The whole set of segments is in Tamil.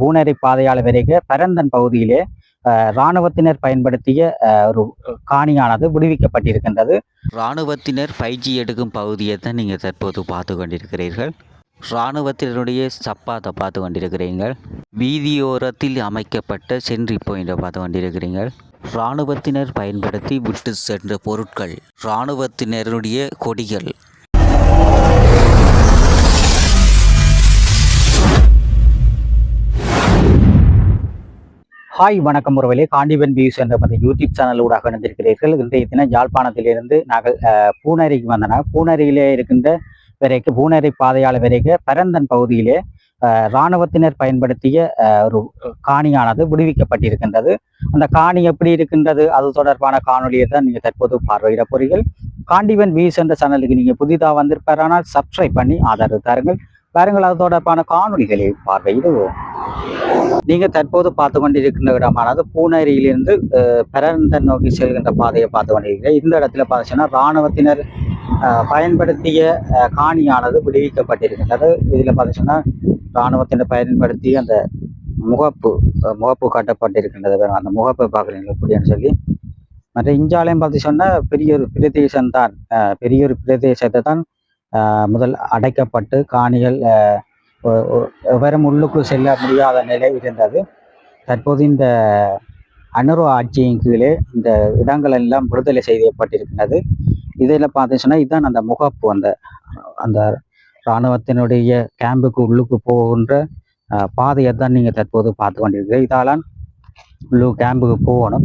பூனரி பாதையாள விரைக பரந்தன் பகுதியிலே இராணுவத்தினர் பயன்படுத்திய ஒரு காணியானது விடுவிக்கப்பட்டிருக்கின்றது. இராணுவத்தினர் ஃபைவ் ஜி எடுக்கும் பகுதியை தான் நீங்கள் தற்போது பார்த்து கொண்டிருக்கிறீர்கள். இராணுவத்தினருடைய சப்பாத்தை பார்த்து கொண்டிருக்கிறீர்கள். வீதியோரத்தில் அமைக்கப்பட்ட சென்ட்ரி பாயிண்டை பார்த்து கொண்டிருக்கிறீங்க இராணுவத்தினர் பயன்படுத்தி விட்டு சென்ற பொருட்கள் இராணுவத்தினருடைய கொடிகள் ஹாய் வணக்கம் உறவிலே. காண்டிவன் வியூஸ் என்ற அந்த யூடியூப் சேனல் ஊடாக இணைந்திருக்கிறீர்கள். இன்றைய தினம் யாழ்ப்பாணத்திலிருந்து நாங்கள் பூனரிக்கு பூனேரிக்கு பூனரியிலே பூனேரியிலே இருக்கின்ற விரைக்கு பூனேரி பாதையாள விரைக பரந்தன் பகுதியிலே இராணுவத்தினர் பயன்படுத்திய ஒரு காணியானது விடுவிக்கப்பட்டிருக்கின்றது. அந்த காணி எப்படி இருக்கின்றது? அது தொடர்பான காணொலியை தான் நீங்கள் தற்போது பார்வையிட போறீர்கள். காண்டிவன் வியூஸ் என்ற சேனலுக்கு நீங்கள் புதிதாக வந்திருப்பாரானால் சப்ஸ்கிரைப் பண்ணி ஆதரவு தாருங்கள். வாருங்கள் அது தொடர்பான காணொலிகளை பார்வையிடுவோம். நீங்க தற்போது பார்த்து கொண்டிருக்கின்ற இடமானது பூனேரியிலிருந்து பெரந்தன் நோக்கி செல்கின்ற பாதையை பார்த்து கொண்டிருக்கிறேன். இந்த இடத்துல பார்த்தீங்கன்னா இராணுவத்தினர் பயன்படுத்திய காணியானது விடுவிக்கப்பட்டிருக்கின்றது. இதில் பார்த்தீங்கன்னா இராணுவத்தினர் பயன்படுத்திய அந்த முகப்பு முகப்பு காட்டப்பட்டிருக்கின்றது. அந்த முகப்பை பார்க்குறீங்க எப்படின்னு சொல்லி. மற்ற இஞ்சாலயம் பார்த்து சொன்னால் பெரிய ஒரு பிரதேசம் தான் பெரிய ஒரு பிரதேசத்தை தான் முதல் அடைக்கப்பட்டு காணிகள் அஹ், உள்ளுக்கு எவரும் உள்ளுக்குள் செல்ல முடியாத நிலை இருந்தது. தற்போது இந்த அனுரோ ஆட்சியின் கீழே இந்த இடங்கள் எல்லாம் விடுதலை செய்யப்பட்டிருக்கிறது. இதில் பார்த்தீங்கன்னா இதுதான் அந்த முகப்பு அந்த அந்த இராணுவத்தினுடைய கேம்புக்கு உள்ளுக்கு போகின்ற பாதையை தான் நீங்கள் தற்போது பார்த்து கொண்டிருக்கீங்க இதாலான் உள்ளு கேம்புக்கு போகணும்.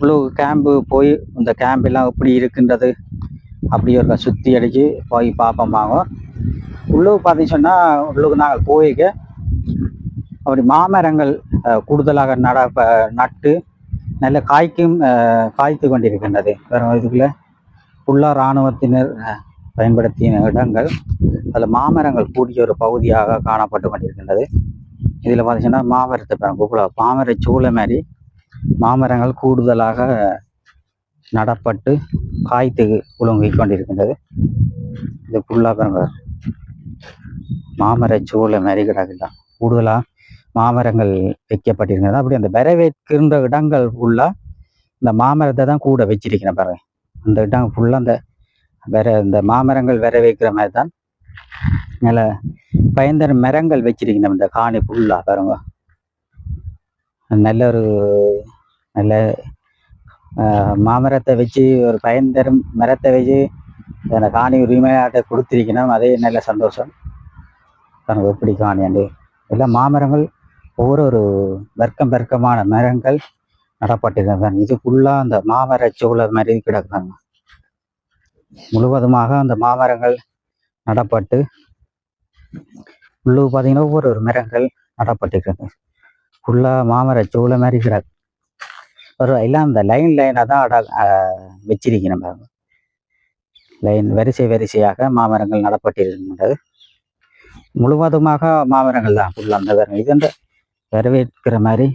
உள்ளு கேம்பு போய் இந்த கேம்ப் எல்லாம் எப்படி இருக்கின்றது? அப்படி ஒரு சுற்றி அடித்து போய் பார்ப்போம் வாங்க உள்ளுக்கு பார்த்தீங்கன்னா உள்ளுக்கு நாங்கள் போய்க்க அப்படி மாமரங்கள் கூடுதலாக நட நட்டு நல்ல காய்க்கும் காய்த்து கொண்டிருக்கின்றது. வேறு இதுக்குள்ள ஃபுல்லாக இராணுவத்தினர் பயன்படுத்திய இடங்கள் அதில் மாமரங்கள் கூடிய ஒரு பகுதியாக காணப்பட்டு கொண்டிருக்கின்றது. இதில் பார்த்தீங்கன்னா மாமரத்தை பாருங்க மாமர சூளை மாதிரி மாமரங்கள் கூடுதலாக நடப்பட்டு காய்த்து உலங்கிக் கொண்டிருக்கின்றது. இது ஃபுல்லாக பாருங்க மாமர சூளை மாதிரி கிடக்குதான் கூடுதலாக மாமரங்கள் வைக்கப்பட்டிருக்கிறது. அப்படி அந்த வரவேற்கின்ற இடங்கள் ஃபுல்லாக இந்த மாமரத்தை தான் கூட வச்சிருக்கிறேன் பாருங்க. அந்த இடம் ஃபுல்லாக அந்த வர இந்த மாமரங்கள் வர வைக்கிற மாதிரி தான் நல்ல பயந்தர மரங்கள் வச்சிருக்கணும் இந்த காணி ஃபுல்லாக பாருங்க. நல்ல ஒரு நல்ல மாமரத்தை வச்சு ஒரு பயன் தரும் மரத்தை வச்சு அந்த காணி உரிமையாட்ட கொடுத்திருக்கணும். அதே நல்ல சந்தோஷம். தனக்கு எப்படி காணி அண்டு எல்லாம் மாமரங்கள் ஒவ்வொரு ஒரு வர்க்கம் வர்க்கமான மரங்கள் நடப்பட்டிருக்கிறாங்க இது ஃபுல்லாக அந்த மாமர சோள மாதிரி கிடக்குறாங்க. முழுவதுமாக அந்த மாமரங்கள் நடப்பட்டு உள்ளு பார்த்தீங்கன்னா ஒவ்வொரு ஒரு மரங்கள் நடப்பட்டிருக்கிறது ஃபுல்லாக மாமர சோள மாதிரி கிடக்கு. ஒரு எல்லாம் அந்த லைன் லைனாக தான் அட வச்சிருக்கணும் பாருங்க. லைன் வரிசை வரிசையாக மாமரங்கள் நடப்பட்டிருக்கின்றது. முழுவதுமாக மாமரங்கள் தான் ஃபுல்லாக அந்த வரும் இது அந்த வரவேற்கிற மாதிரி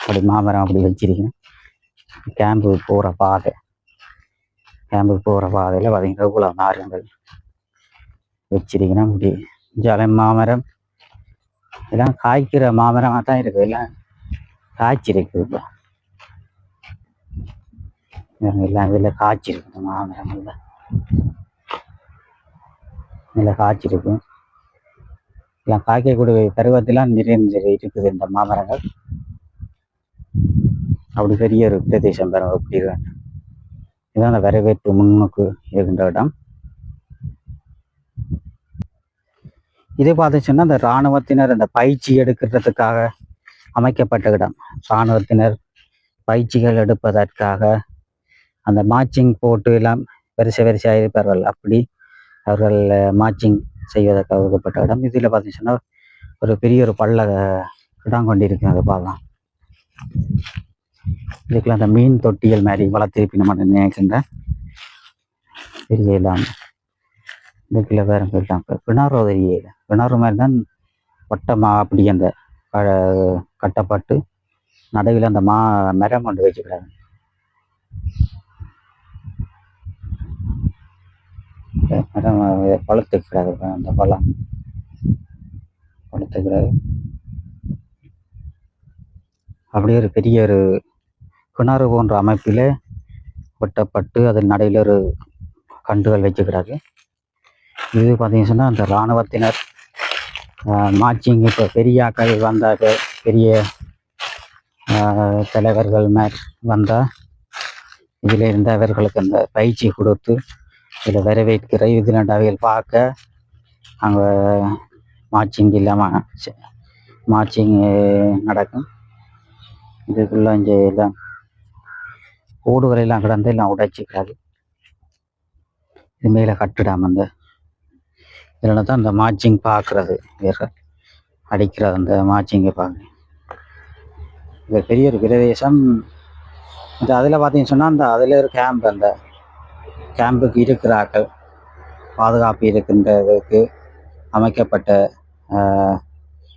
அப்படி மாமரம் அப்படி வச்சிருக்கணும். கேம்பு போகிற பாதை. கேம்பு போகிற பாதையில் பார்த்தீங்கன்னா இவ்வளோ மரங்கள் வச்சிருக்கணும். இப்படி ஜலை மாமரம். எல்லாம் காய்க்கிற மாமரமாக தான் இருக்குது எல்லாம் காய்ச்சிருக்கு இப்போ எல்லாம் இதில் காய்ச்சிருக்கு மாமரங்கள் மாமரங்களில் இதில் காய்ச்சிருக்கு எல்லாம் காய்க்கக்கூடிய பருவத்திலாம் நிறைய இருக்குது இந்த மாமரங்கள். அப்படி பெரிய ஒரு பிரதேசம் பெற அப்படி வேண்டும் இதுதான் அந்த வரவேற்பு முன்னோக்கு இருக்கின்ற இடம். இது பார்த்துச்சுன்னா இந்த இராணுவத்தினர் அந்த பயிற்சி எடுக்கிறதுக்காக அமைக்கப்பட்ட இடம். இராணுவத்தினர் பயிற்சிகள் எடுப்பதற்காக அந்த மார்ச்சிங் போட்டு எல்லாம் வரிசை வரிசையாக இருப்பார்கள் அப்படி அவர்கள் மார்ச்சிங் செய்வதற்காக ஒதுக்கப்பட்ட இடம். இதில் பார்த்தீங்கன்னா ஒரு பெரிய ஒரு பள்ள இடம் கொண்டிருக்கு அதை பார்க்கலாம். இதுக்குள்ள அந்த மீன் தொட்டியல் மாதிரி வளர்த்திருப்பி நம்ம நினைக்கின்றேன் பெரிய இல்லாமல் இதுக்குள்ள வேற போயிட்டான் இப்போ கிணறு தெரியல கிணறு மாதிரி தான் வட்டமாக அப்படி அந்த க- கட்டப்பட்டு நடுவில் அந்த மா மரம் கொண்டு வச்சுக்கிறாங்க. மரம் பழுத்துக்கிறாரு அந்த பழம். பழுத்துக்கிறாரு அப்படியே ஒரு பெரிய ஒரு கிணறு போன்ற அமைப்பில் வெட்டப்பட்டு அதில் நடையில் ஒரு கண்டுகள் வச்சுக்கிறாரு இது பார்த்தீங்கன்னு சொன்னால் அந்த இராணுவத்தினர் மார்ச்சிங் இப்போ பெரியாக்கள் வந்த பெரிய தலைவர்கள் மேல் வந்தால் இதில் இருந்து அவர்களுக்கு அந்த பயிற்சி கொடுத்து இதில் வரவேற்கிற இதில் பார்க்க அங்கே மார்ச்சிங் இல்லாமல் மார்ச்சிங் நடக்கும். இதுக்குள்ள இங்கே எல்லாம் ஓடுகள் எல்லாம் கிடந்து எல்லாம் உடைச்சிக்கிறாரு இது மேலே கட்டிடாம அந்த இதில் தான் இந்த மார்ச்சிங் பார்க்குறது. வீரர்கள் அடிக்கிறது அந்த மார்ச்சிங்கை பார்க்க. இது பெரிய ஒரு பிரதேசம் இந்த அதில் பார்த்தீங்கன்னு சொன்னால் அந்த அதில் ஒரு கேம்ப் அந்த கேம்புக்கு இருக்கிறார்கள். பாதுகாப்பு இருக்கின்றதுக்கு அமைக்கப்பட்ட ஆஹ்,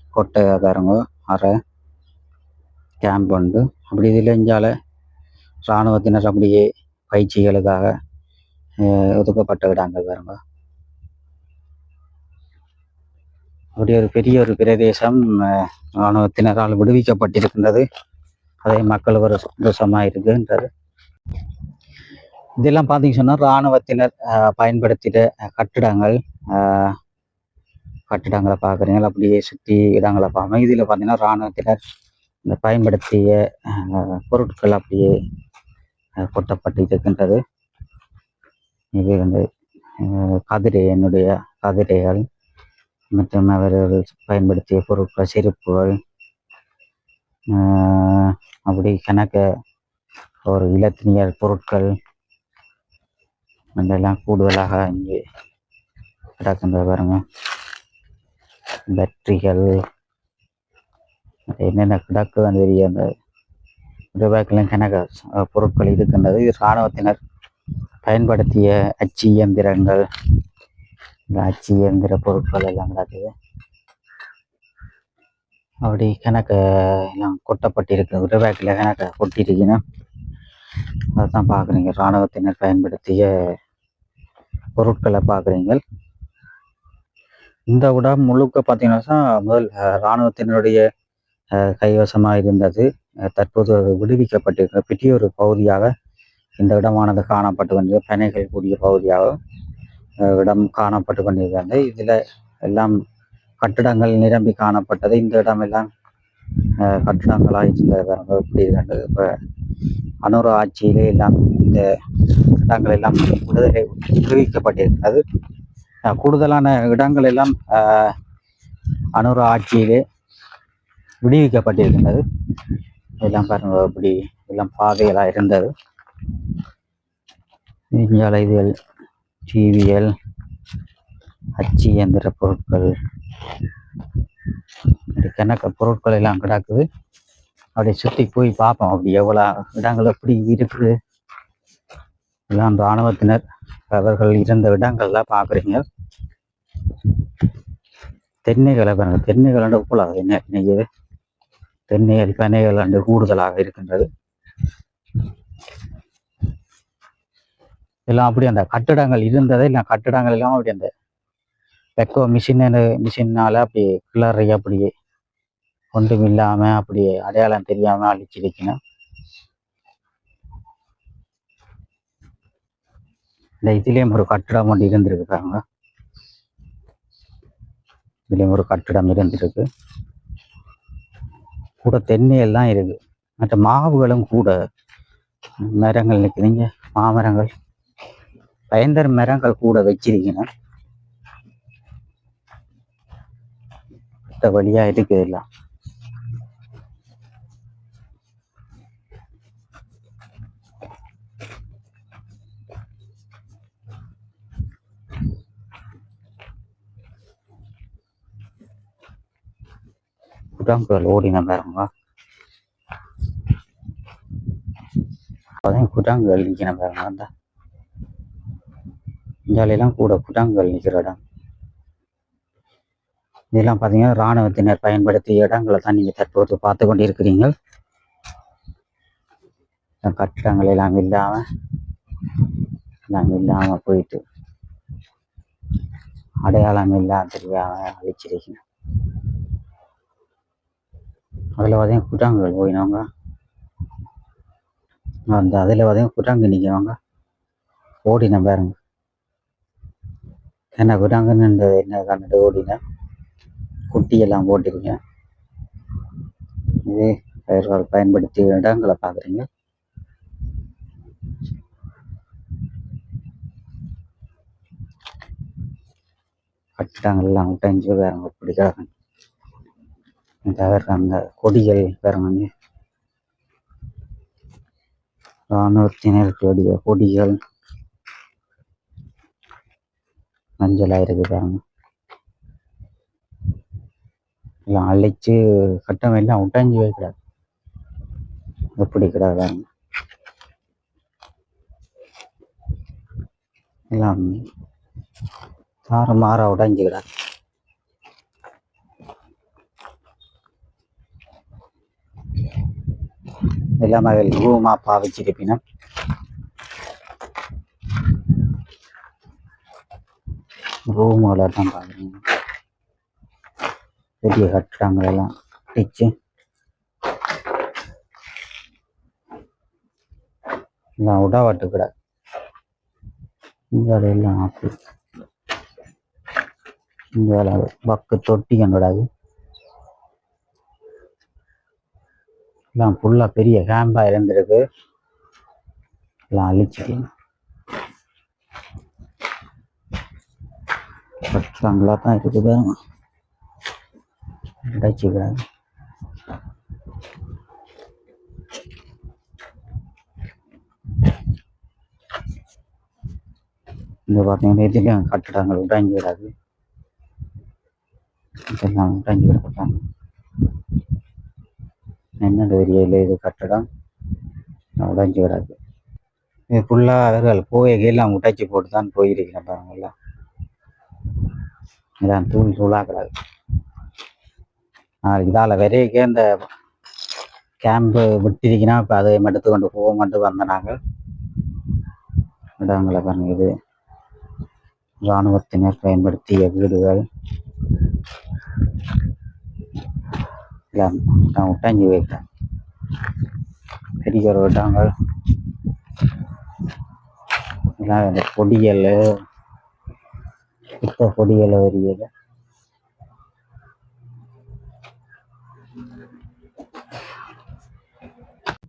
கொட்டை கேம்ப் உண்டு. அப்படி இதில் இராணுவத்தினர் அப்படியே பயிற்சிகளுக்காக ஒதுக்கப்பட்ட இடங்கள் பாருங்க. அப்படி ஒரு பெரிய ஒரு பிரதேசம் இராணுவத்தினரால் விடுவிக்கப்பட்டிருக்கின்றது. அதே மக்கள் ஒரு சந்தோஷமாக இருக்குன்றது இதெல்லாம் பார்த்தீங்கன்னு சொன்னால் இராணுவத்தினர் பயன்படுத்திட கட்டிடங்கள் கட்டிடங்களை பார்க்குறீங்க அப்படியே சுற்றி இடங்களை பார்ப்போம் இதில் பார்த்தீங்கன்னா இராணுவத்தினர் இந்த பயன்படுத்திய பொருட்கள் அப்படியே கொட்டப்பட்டு இருக்கின்றது. இது வந்து ஆஹ், கதிரை என்னுடைய கதிரைகள் மற்றும் அவர்கள் பயன்படுத்திய பொருட்கள் செருப்புகள் அப்படி கணக்க ஒரு இலத்தினியல் பொருட்கள் அதெல்லாம் கூடுதலாக இங்கே கிடக்கின்றது பாருங்க பேட்டரிகள் என்னென்ன கிடக்குதுன்னு தெரிய அந்த ரூபாய்க்கெல்லாம் கணக்க பொருட்கள் இருக்கின்றது இது இராணுவத்தினர் பயன்படுத்திய அச்சு இயந்திரங்கள். இந்த அச்சு இயந்திர பொருட்கள் எல்லாம் கிடக்குது அப்படி கணக்க எல்லாம் கொட்டப்பட்டிருக்கு. ரூபாய்க்கில் கணக்க கொட்டியிருக்கீங்கன்னா அதான் பார்க்குறீங்க. இராணுவத்தினர் பயன்படுத்திய பொருட்களை பார்க்குறீங்க. இந்த இடம் முழுக்க பார்த்தீங்கன்னா முதல் இராணுவத்தினுடைய கைவசமாக இருந்தது. தற்போது விடுவிக்கப்பட்டிருக்க விடுவிக்கப்பட்டிருக்கிற பெரிய ஒரு பகுதியாக இந்த இடமானது காணப்பட்டு கொண்டிருந்த பனைகள் கூடிய பகுதியாக இடம் காணப்பட்டு கொண்டிருக்கிறது. இதில் எல்லாம் கட்டிடங்கள் நிரம்பி காணப்பட்டது. இந்த இடம் எல்லாம் கட்டிடங்களாக இருந்த இப்படி இப்போ அனுர ஆட்சியிலே எல்லாம் இந்த இடங்கள் எல்லாம் விடுதலை விடுவிக்கப்பட்டிருக்கிறது கூடுதலான இடங்கள் எல்லாம் அஹ், அனுர ஆட்சியிலே விடுவிக்கப்பட்டிருக்கின்றது எல்லாம் பாருங்க இப்படி எல்லாம் பாதைகளாக இருந்தது. இந்தியாவில் இதுகள் டிவிஎல் அச்சு இயந்திர பொருட்கள் கணக்க பொருட்கள் எல்லாம் கிடக்குது. அப்படியே சுற்றி போய் பார்ப்போம் அப்படி எவ்வளோ இடங்கள் எப்படி இருக்குது. எல்லாம் இராணுவத்தினர். அவர்கள் இருந்த இடங்கள்லாம் பார்க்குறீங்க தென்னைகளை பாருங்கள் தென்னை கூடாது என்ன? நெய்யுது தென்னைகள் பனைகள் அண்டு கூடுதலாக இருக்கின்றது. எல்லாம் அப்படி அந்த கட்டிடங்கள் இருந்ததே இல்லை கட்டிடங்கள் எல்லாம் அப்படி அந்த பெக்கோ மிஷின் மிஷின்னால அப்படி கிளறி அப்படியே ஒன்றும் இல்லாமல் அப்படி அடையாளம் தெரியாமல் அழிச்சிருக்கணும் இந்த இதுலேயும் ஒரு கட்டிடம் ஒன்று இருந்திருக்கு பாருங்க. இதுலேயும் ஒரு கட்டிடம் இருந்திருக்கு. கூட தென்னை எல்லாம் இருக்கு. மற்ற மாவுகளும் கூட. மரங்கள் நிற்குதுங்க மாமரங்கள். பயந்தர் மரங்கள் கூட வச்சிருக்கணும் வழியா இருக்குது எல்லாம். குரங்குகள் ஓடின பாருங்க அப்போதான் குரங்குகள் நிற்கின பாருங்க அந்த இந்தியாவிலாம் கூட குட்டாங்கல் நிற்கிற இடம். இதெல்லாம் பார்த்தீங்கன்னா இராணுவத்தினர் பயன்படுத்திய இடங்களை தான் நீங்கள் தற்போது பார்த்து கொண்டிருக்கிறீங்க கட்டிடங்கள் எல்லாம் இல்லாமல் எல்லாம் இல்லாமல் போயிட்டு அடையாளம் இல்லாம தெரியாமல் அழிச்சிருக்கணும் அதில் பார்த்தீங்கன்னா கூட்டாங்கல் போயினவங்க. அந்த அதில் பார்த்தீங்கன்னா குரங்கு நிற்கிறவங்க ஓடின பாருங்க. என்ன கூட்டாங்கன்னு என்ன கண்டுட்டு ஓடினேன் குட்டியெல்லாம் போட்டிருக்கேன் இது பயிர்கள் பயன்படுத்தி இடங்களை பார்க்குறீங்க கட்டிடங்கள் எல்லாம் உடைஞ்சு பாருங்க தவிர அந்த கொடிகள் பாருங்க. ராணுவத்தினர்களுடைய கொடிகள். மஞ்சளாக இருக்கு பாருங்க. எல்லாம் அழைச்சு கட்டம் எல்லாம் உடைஞ்சு கிடாது எப்படி கிடாது எல்லாம் தார மாற கிடாது எல்லாம் அதில் ரூமா பாவிச்சிருப்பினா ரூமுகளை தான் பார்க்குறீங்க பெரிய கட்டிடங்கள் எல்லாம் இடிச்சு. எல்லாம் உடாவட்டு கிட இங்கே எல்லாம் ஆப்பி இங்கே பக்கு தொட்டி கண்டுடாது இதான் ஃபுல்லாக பெரிய கேம்பாக இருந்திருக்கு. எல்லாம் அழிச்சிட்டு கட்டுறாங்களா தான் இருக்குது அடைச்சிக்கிறாங்க. இங்க பார்த்தீங்கன்னா இதுலேயும் கட்டிடங்கள் உடைஞ்சு விடாது இதெல்லாம் உடைஞ்சு விடப்பட்டாங்க என்ன ஏரியாவில் இது கட்டடம். உடைஞ்சு கிடக்கு. இது ஃபுல்லாக அவர்கள் போய் உடைச்சி போட்டு தான் போயிருக்கிறேன் பாருங்களா. எல்லாம் இதான் தூள் தூளாக கிடக்கு நாளைக்கு இதால் வரைக்கே இந்த கேம்பு விட்டிருக்கினா இப்போ அதை எடுத்து கொண்டு போக மட்டும் வந்த நாங்கள் இடங்களை பாருங்கள் இது. இராணுவத்தினர் பயன்படுத்திய வீடுகள். எல்லாம் நான் உட்டாஞ்சி வைக்கிறேன் பெரிய ஒரு இடங்கள் பொடியல் இப்போ பொடியல் வரியல்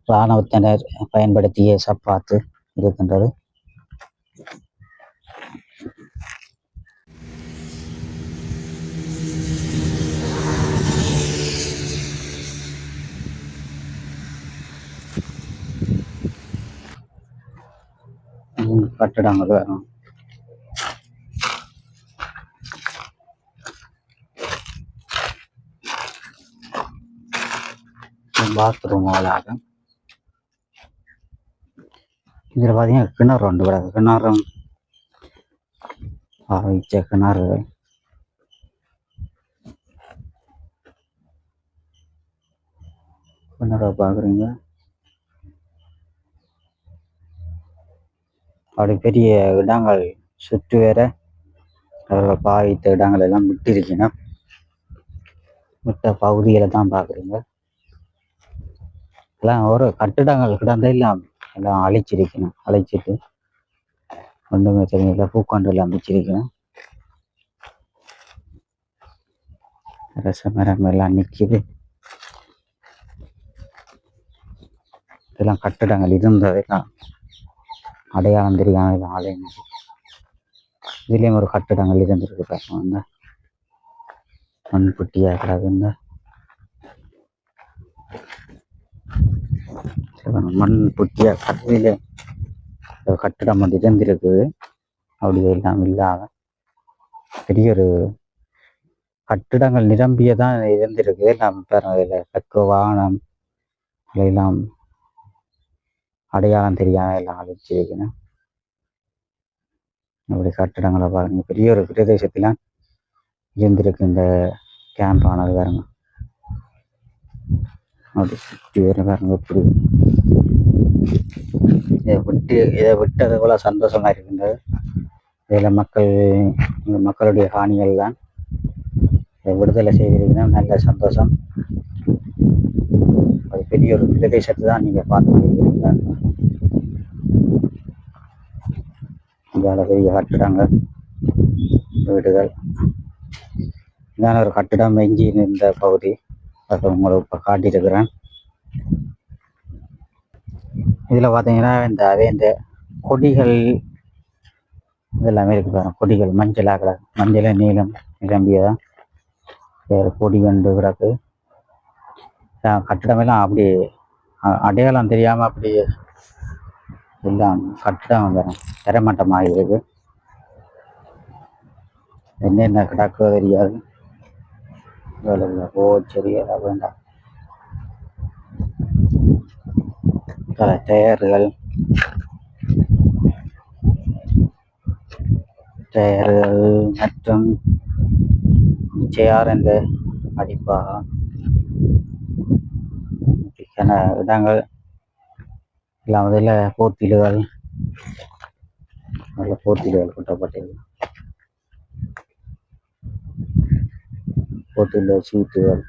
இராணுவத்தினர் பயன்படுத்திய சப்பாத்து இருக்கின்றது ம், கட்டிடங்கள் வேணும் பாத்ரூம்களாக இதில் பார்த்தீங்கன்னா கிணறு ரெண்டு கிடக்கு கிணறு பாவிச்ச கிணறு. கிணறை பார்க்குறீங்க? அப்படி பெரிய இடங்கள் சுற்று வேற. அவர்கள் பாவித்த இடங்கள் எல்லாம் விட்டிருக்கணும் விட்ட பகுதிகளை தான் பார்க்குறீங்க. எல்லாம் ஒரு கட்டிடங்கள் கிடந்த எல்லாம் எல்லாம் அழைச்சிருக்கணும் அழைச்சிட்டு ஒன்றுமே தெரியல பூக்காண்டு அமைச்சிருக்கணும் ரச மரம் எல்லாம் நிற்கிது இதெல்லாம் கட்டிடங்கள் இருந்ததெல்லாம் அடையாளம் தெரியாமல் ஆலயம் இதுலேயும் ஒரு கட்டிடங்கள் இருந்திருக்கு பாருங்க. இந்த மண் புட்டியா கிடக்குங்க மண் புட்டியாக கல்லிலே ஒரு கட்டிடம் வந்து இருந்திருக்குது அப்படி எல்லாம் இல்லாமல் பெரிய ஒரு கட்டிடங்கள் நிரம்பியதான் இருந்திருக்கு. நம்ம பெற இதில் எல்லாம் அடையாளம் தெரியாம எல்லாம் அழிச்சிருக்கணும் அப்படி கட்டிடங்களை பாருங்க. பெரிய ஒரு பிரதேசத்துல இருந்திருக்கு இந்த கேம்ப் ஆனது பாருங்க. அப்படி சுற்றி வர பாருங்க இப்படி. இதை விட்டு இதை விட்டது போல சந்தோஷமா இருக்கின்றது. இதில் மக்கள் மக்களுடைய காணிகள் தான் இதை விடுதலை செய்திருக்கணும் நல்ல சந்தோஷம். பெரிய ஒரு பிரதேசத்தை தான் நீங்க பார்த்துருக்கீங்க இதால பெரிய கட்டிடங்கள் வீடுகள். இதான ஒரு கட்டிடம் எஞ்சி இருந்த பகுதி. அதை உங்களுக்கு இப்போ காட்டியிருக்கிறேன். இதில் பார்த்தீங்கன்னா இந்த அதே இந்த கொடிகள் இதெல்லாமே இருக்கு பாருங்க. கொடிகள் மஞ்சளாக கிடக்கு மஞ்சள் நீளம் நிரம்பியதான் வேறு கொடி கண்டு கிடக்கு. கட்டிடமெல்லாம் அப்படி அ- அடையாளம் தெரியாமல் அப்படி எல்லாம் கட்டிடம் வேறு தரமட்டமாக இருக்கு. என்னென்ன கிடக்கோ தெரியாது. வேலை இல்லை. ஓ சரி வேண்டாம். பல டயர்கள். டயர்கள் மற்றும் சேர் என்ற அடிப்பாக இப்படியான இடங்கள் எல்லாம் அதில் போத்திலுகள் நல்ல போத்திலுகள் கொட்டப்பட்டிருக்கு போத்தில சீட்டுகள்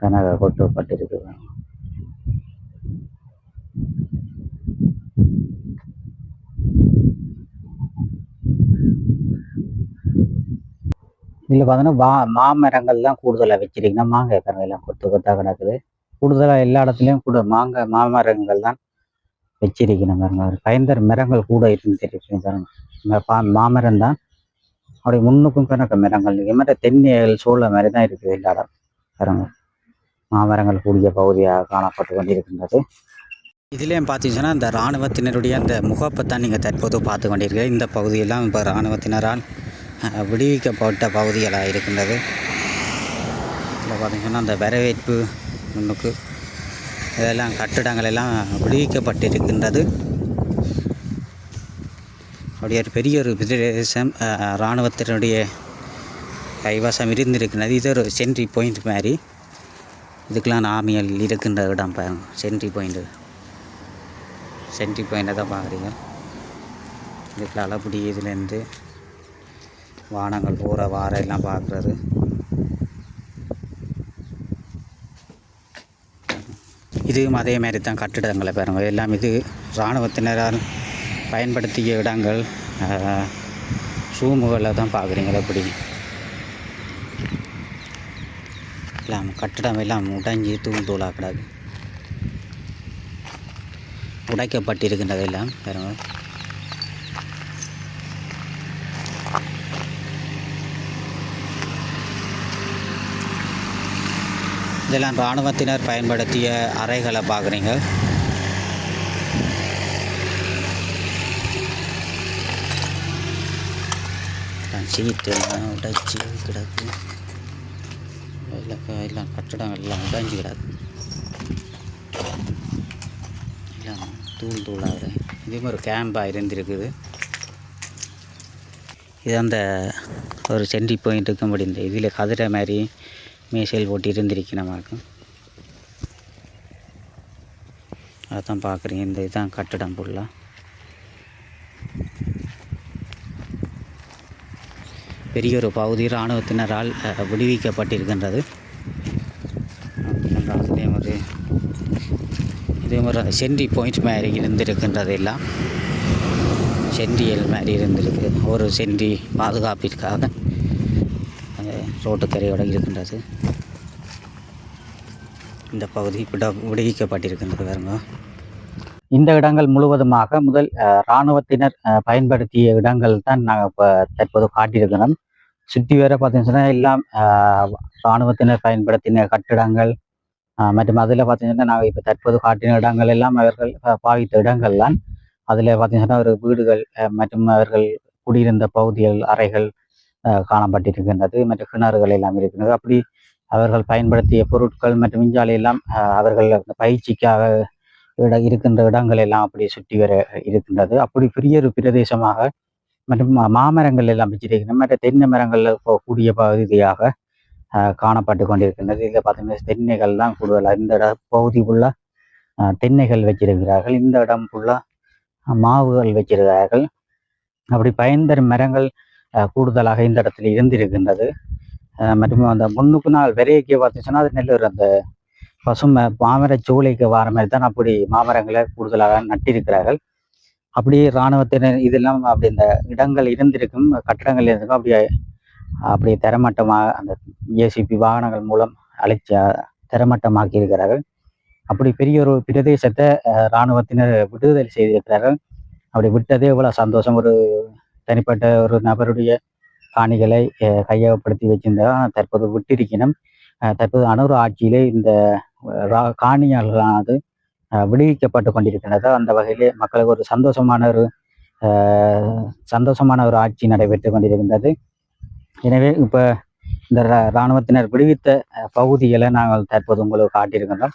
கனக கொட்டப்பட்டிருக்கு. இதில் பார்த்தோன்னா மா மாமரங்கள் தான் கூடுதலாக வச்சிருக்கீங்கன்னா மாங்காய் கருங்க எல்லாம் கொத்து கொத்தாக கிடக்குது. கூடுதலாக எல்லா இடத்துலையும் கூட மாங்காய் மாமரங்கள் தான் வச்சிருக்கணும் பாருங்க. ஒரு பயந்தர் மரங்கள் கூட இருந்து தெரியும் பாருங்க. பா மாமரம் தான். அப்படி முன்னுக்கும் கணக்க மரங்கள். இது மாதிரி தென்னியல் சோள மாதிரி தான் இருக்குது எல்லா இடம். பாருங்க. மாமரங்கள் கூடிய பகுதியாக காணப்பட்டு கொண்டிருக்கின்றது. இதுலேயும் பார்த்தீங்கன்னா இந்த இராணுவத்தினருடைய அந்த முகப்பை தான் நீங்கள் தற்போது பார்த்து கொண்டிருக்கீங்க இந்த பகுதியெல்லாம் இப்போ இராணுவத்தினரால் விடுவிக்கப்பட்ட பகுதிகளாக இருக்கின்றது. இதில் பார்த்தீங்கன்னா அந்த வரவேற்பு முன்னுக்கு. இதெல்லாம் கட்டிடங்கள் எல்லாம் விடுவிக்கப்பட்டிருக்கின்றது அப்படியே ஒரு பெரிய ஒரு பிரதேசம் இராணுவத்தினுடைய கைவசம் இருந்திருக்கின்றது. இது ஒரு சென்ட்ரி பாயிண்ட் மாதிரி. இதுக்கெலாம் நாமியல் இருக்கின்ற இடம் பாருங்க. சென்ட்ரி பாயிண்ட்டு சென்ட்ரி பாயிண்டை தான் பார்க்குறீங்க. இதுக்குள்ள அளப்படி இதுலேருந்து வானங்கள் பூரா வார எல்லாம் பார்க்குறது. இதுவும் அதே மாதிரி தான் கட்டிடங்களை பாருங்க. எல்லாம் இது இராணுவத்தினரால் பயன்படுத்திய இடங்கள். ஷூமுகளை ரூமுகளை தான் பார்க்குறீங்களா எப்படி எல்லாம் கட்டிடம் எல்லாம் உடைஞ்சி தூள் தூளாக கிடக்கு உடைக்கப்பட்டிருக்கின்றதெல்லாம் பாருங்கள் இதெல்லாம் இராணுவத்தினர் பயன்படுத்திய அறைகளை பார்க்குறீங்க. சீட்டெல்லாம் உடைச்சி கிடக்கு. எல்லாம் எல்லாம் கட்டடம் எல்லாம் கிடக்கு. எல்லாம் தூள் தூளாக. இதே மாதிரி ஒரு கேம்பாக இருந்திருக்குது. இது அந்த ஒரு சென்டி பாயிண்ட் இருக்க முடியுது இதில் கதிரை மாதிரி மீசையில் போட்டு இருந்திருக்கு அதான் பார்க்குறீங்க இந்த இதுதான் கட்டடம் ஃபுல்லாக பெரிய ஒரு பகுதி இராணுவத்தினரால் விடுவிக்கப்பட்டிருக்கின்றது. அதே மாதிரி இதே மாதிரி அந்த பாயிண்ட் மாதிரி இருந்திருக்கின்றது எல்லாம். சென்றியல் மாதிரி இருந்திருக்கு. ஒரு சென்ட்ரி பாதுகாப்பிற்காக. ரோட்டுக்கரையோடு இருக்கின்றது இந்த பகுதி விட விடுவிக்கப்பட்டிருக்கின்றது பாருங்க. இந்த இடங்கள் முழுவதுமாக முதல் இராணுவத்தினர் பயன்படுத்திய இடங்கள் தான் நாங்கள் இப்போ தற்போது காட்டியிருக்கிறோம் சுற்றி வேற பார்த்தீங்கன்னா எல்லாம் இராணுவத்தினர் பயன்படுத்தின கட்டிடங்கள் மற்றும் அதில் பார்த்தீங்கன்னா நாங்கள் இப்போ தற்போது காட்டின இடங்கள் எல்லாம் அவர்கள் பாவித்த இடங்கள் தான். அதில் பார்த்தீங்கன்னா ஒரு வீடுகள் மற்றும் அவர்கள் குடியிருந்த பகுதிகள் அறைகள் காணப்பட்டிருக்கின்றது மற்றும் கிணறுகள் எல்லாம் இருக்கின்றது. அப்படி அவர்கள் பயன்படுத்திய பொருட்கள் மற்றும் விஞ்சாலை எல்லாம் அவர்கள் பயிற்சிக்காக இட இருக்கின்ற இடங்கள் எல்லாம் அப்படி சுற்றி வர இருக்கின்றது. அப்படி பெரிய ஒரு பிரதேசமாக மற்றும் மா- மாமரங்கள் எல்லாம் வச்சிருக்கின்றன. மற்ற தென்னை மரங்கள் கூடிய பகுதியாக காணப்பட்டு கொண்டிருக்கின்றது. இதில் பார்த்தீங்கன்னா தென்னைகள் தான் கூடுதலாக இந்த இட பகுதி ஃபுல்லாக தென்னைகள் வச்சிருக்கிறார்கள். இந்த இடம் ஃபுல்லாக மாவுகள் வச்சிருக்கிறார்கள். அப்படி பயன்தரும் மரங்கள் கூடுதலாக இந்த இடத்துல இருந்திருக்கின்றது. மற்றும் அந்த முன்னுக்கு நாள் விரைக்கு பார்த்துச்சுன்னா அது நெல் அந்த பசுமை மாமர சூளைக்கு வார மாதிரி தான் அப்படி மாமரங்களை கூடுதலாக நட்டிருக்கிறார்கள். அப்படியே இராணுவத்தினர் இதெல்லாம் அப்படி இந்த இடங்கள் இருந்திருக்கும் கட்டடங்கள் இருந்திருக்கும். அப்படியே அப்படியே தரமட்டமாக அந்த ஏசிபி வாகனங்கள் மூலம் அழைச்சி தரமட்டமாக்கி இருக்கிறார்கள் அப்படி பெரிய ஒரு பிரதேசத்தை இராணுவத்தினர் விடுதலை செய்திருக்கிறார்கள். அப்படி விட்டதே இவ்வளோ சந்தோஷம். ஒரு தனிப்பட்ட ஒரு நபருடைய காணிகளை கையகப்படுத்தி வச்சிருந்தா தற்போது விட்டிருக்கணும் தற்போது அனுர ஆட்சியிலே இந்த ரா- காணியாளர்களானது விடுவிக்கப்பட்டு கொண்டிருக்கின்றது. அந்த வகையிலே மக்களுக்கு ஒரு சந்தோஷமான ஒரு சந்தோஷமான ஒரு ஆட்சி நடைபெற்று கொண்டிருக்கின்றது. எனவே இப்போ இந்த ரா- இராணுவத்தினர் விடுவித்த பகுதிகளை நாங்கள் தற்போது உங்களுக்கு காட்டியிருக்கின்றோம்.